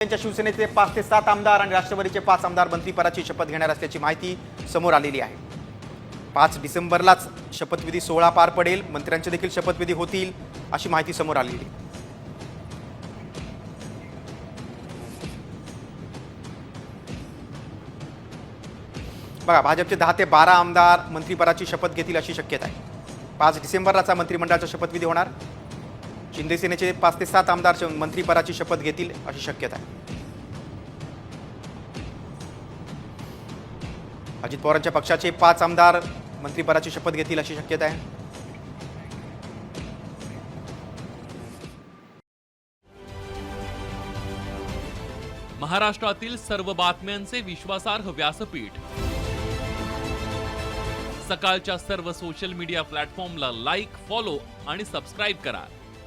त्यांच्या शिवसेनेचे पाच ते सात आमदार आणि राष्ट्रवादीचे पाच आमदार मंत्रीपदाची शपथ घेणार असल्याची माहिती समोर आलेली आहे. पाच डिसेंबरलाच शपथविधी सोहळा पार पडेल. मंत्र्यांचे देखील शपथविधी होतील अशी माहिती समोर आलेली आहे. बघा भाजपचे दहा ते बारा आमदार मंत्रिपदाची शपथ घेतील अशी शक्यता आहे. पाच डिसेंबरलाचा मंत्रिमंडळाचा शपथविधी होणार. शिंदे सेनेचे पाच ते सात आमदार श- मंत्रिपदाची शपथ घेतील अशी शक्यता आहे. अजित पवारांच्या पक्षाचे पाच आमदार मंत्रिपदाची शपथ घेतील अशी शक्यता आहे. महाराष्ट्रातील सर्व बातम्यांचे विश्वासार्ह व्यासपीठ. सकाळच्या सर्व सोशल मीडिया प्लॅटफॉर्मला लाईक फॉलो आणि सबस्क्राईब करा.